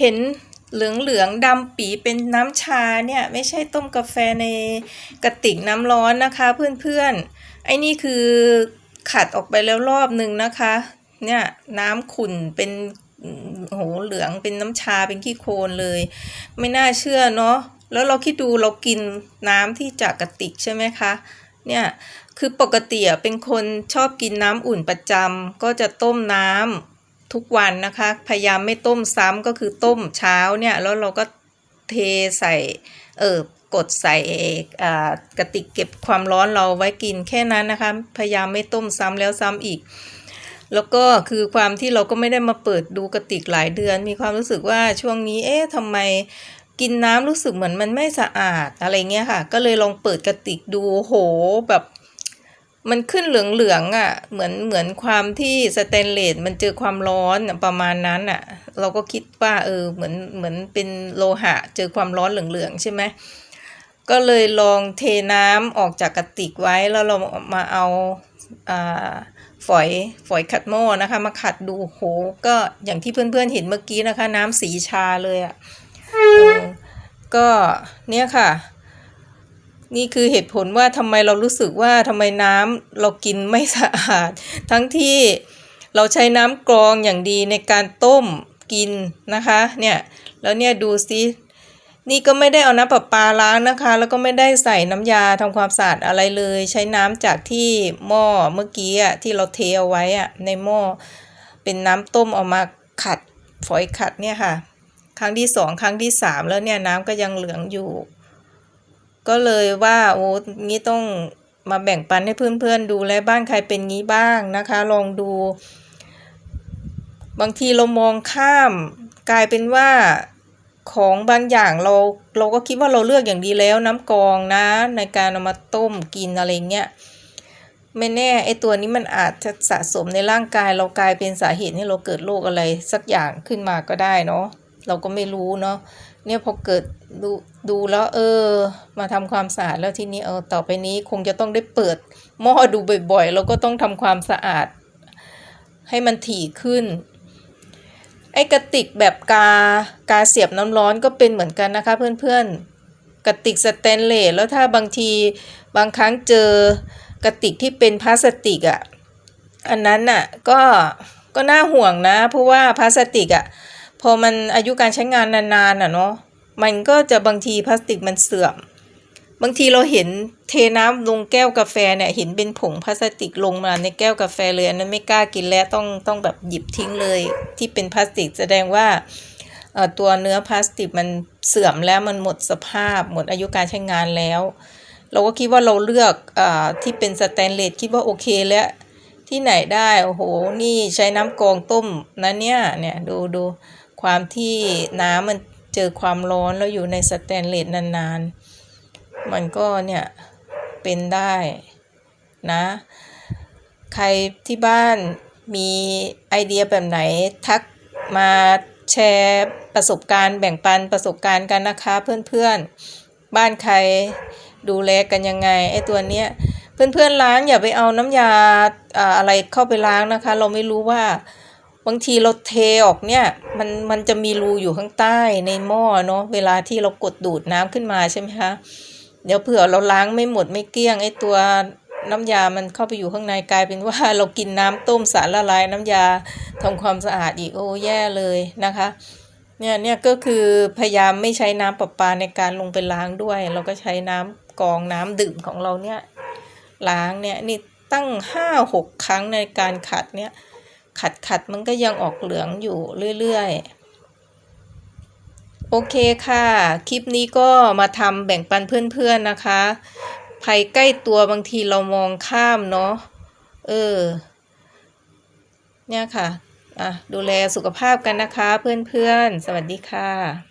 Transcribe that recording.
เห็นเหลืองเหลืองๆดำปีเป็นน้ำชาเนี่ยไม่ใช่ต้มกาแฟในกระติกน้ำร้อนนะคะเพื่อนๆ ไอ้นี่คือขัดออกไปแล้วรอบหนึ่งนะคะ เนี่ยน้ำขุ่นเป็นโหเหลืองเป็นน้ำชาเป็นขี้โคลนเลย ไม่น่าเชื่อเนาะแล้วเราคิดดูเรากินน้ำที่จากกระติกใช่ไหมคะเนี่ยคือปกติเป็นคนชอบกินน้ำอุ่นประจำก็จะต้มน้ำ ทุกวันนะคะ พยายามไม่ต้มซ้ำก็คือต้มเช้าเนี่ย แล้วเราก็เทใส่เออกดใส่กระติกเก็บความร้อนเราไว้กินแค่นั้นนะคะ พยายามไม่ต้มซ้ำแล้วซ้ำอีก แล้วก็คือความที่เราก็ไม่ได้มาเปิดดูกระติกหลายเดือน มีความรู้สึกว่าช่วงนี้ เอ๊ะทำไมกินน้ำรู้สึกเหมือนมันไม่สะอาดอะไรเงี้ยค่ะ ก็เลยลองเปิดกระติกดูโหแบบ มันขึ้นเหลืองๆอะ เหมือนเหมือนความที่สแตนเลสมันเจอความร้อนประมาณนั้นอะ เราก็คิดว่าเออเหมือนเหมือนเป็นโลหะ เจอความร้อนเหลืองๆใช่ไหมก็เลยลองเทน้ำออกจากกระติกไว้แล้วเรามาเอาอ่าฝอยฝอยขัดหม้อนะคะ มาขัดดูโห ก็อย่างที่เพื่อนๆเห็นเมื่อกี้นะคะ น้ำสีชาเลยอะ่ะออก็เนี่ยค่ะ นี่คือเหตุผลว่าทำไมเรารู้สึกว่าทำไมน้ำเรากินไม่สะอาด ทั้งที่เราใช้น้ำกรองอย่างดีในการต้มกินนะคะเนี่ยแล้วเนี่ยดูซินี่ก็ไม่ได้เอาน้ำประปาล้างนะคะ แล้วก็ไม่ได้ใส่น้ำยาทำความสะอาดอะไรเลย ใช้น้ำจากที่หม้อเมื่อกี้อะที่เราเทเอาไว้อะในหม้อเป็นน้ำต้มเอามาขัดฝอยขัดเนี่ยค่ะ ครั้งที่สองครั้งที่สามแล้วเนี่ยน้ำก็ยังเหลืองอยู่ ก็เลยว่าโอ้งี้ต้องมาแบ่งปันให้เพื่อนๆดูและบ้านใครเป็นงี้บ้างนะคะ ลองดู บางทีเรามองข้าม กลายเป็นว่าของบางอย่างเราเราก็คิดว่าเราเลือกอย่างดีแล้วน้ำกองนะ ในการเอามาต้มกินอะไรเงี้ยไม่แน่ไอตัวนี้มันอาจจะสะสมในร่างกายเรากลายเป็นสาเหตุให้เราเกิดโรคอะไรสักอย่างขึ้นมาก็ได้เนาะเราก็ไม่รู้เนาะ เนี่ยพอเกิดดูดูแล้วเออ มาทำความสะอาดแล้วทีนี้เออต่อไปนี้คงจะต้องได้เปิดหม้อดูบ่อยๆแล้วก็ต้องทำความสะอาด ให้มันถี่ขึ้น ไอ้กระติกแบบกากาเสียบน้ำร้อนก็เป็นเหมือนกันนะคะเพื่อนๆกระติกสแตนเลสแล้วถ้าบางทีบางครั้งเจอกระติกที่เป็นพลาสติกอะ่ะอันนั้นน่ะก็ก็น่าห่วงนะ เพราะว่าพลาสติกอะ่ะ พอมันอายุการใช้งานนานๆอะเนาะมันก็จะบางทีพลาสติกมันเสื่อม บางทีเราเห็นเทน้ำลงแก้วกาแฟเนี่ยเห็นเป็นผงพลาสติกลงมาในแก้วกาแฟเลยอันนั้นไม่กล้ากินแล้วต้องต้องแบบหยิบทิ้งเลย ที่เป็นพลาสติกแสดงว่าตัวเนื้อพลาสติกมันเสื่อมแล้วมันหมดสภาพ หมดอายุการใช้งานแล้ว เราก็คิดว่าเราเลือกอที่เป็นสแตนเลสคิดว่าโอเคแล้วที่ไหนได้โอ้โหนี่ใช้น้ำกรองต้มนะเนี่ยเนี่ยดูดู ความที่น้ำมันเจอความร้อนแล้วอยู่ในสแตนเลสนานๆ มันก็เนี่ยเป็นได้นะ ใครที่บ้านมีไอเดียแบบไหนทักมาแชร์ประสบการณ์แบ่งปันประสบการณ์กันนะคะเพื่อนๆ บ้านใครดูแลกันยังไงไอตัวเนี้ยเพื่อนๆล้างอย่าไปเอาน้ำยาอ่าอะไรเข้าไปล้างนะคะ เราไม่รู้ว่า บางทีเราเทออกเนี่ยมันมันจะมีรูอยู่ข้างใต้ในหม้อเนาะเวลาที่เรากดดูดน้ำขึ้นมาใช่ไหมคะเดี๋ยวเผื่อเราล้างไม่หมดไม่เกลี้ยงไอ้ตัวน้ำยามันเข้าไปอยู่ข้างในกลายเป็นว่าเรากินน้ำต้มสารละลายน้ำยาทำความสะอาดอีกโอ้แย่เลยนะคะเนี่ยเนี่ยก็คือพยายามไม่ใช้น้ำประปาในการลงไปล้างด้วย เราก็ใช้น้ำกองน้ำดื่มของเราเนี่ยล้างเนี่ยนี่ตั้งห้าหกครั้งในการขัดเนี่ย ขัดขัดมันก็ยังออกเหลืองอยู่เรื่อยๆ โอเคค่ะ คลิปนี้ก็มาทำแบ่งปันเพื่อนๆนะคะ ภัยใกล้ตัวบางทีเรามองข้ามเนาะ เออ เนี่ยค่ะ อะ ดูแลสุขภาพกันนะคะเพื่อนๆ สวัสดีค่ะ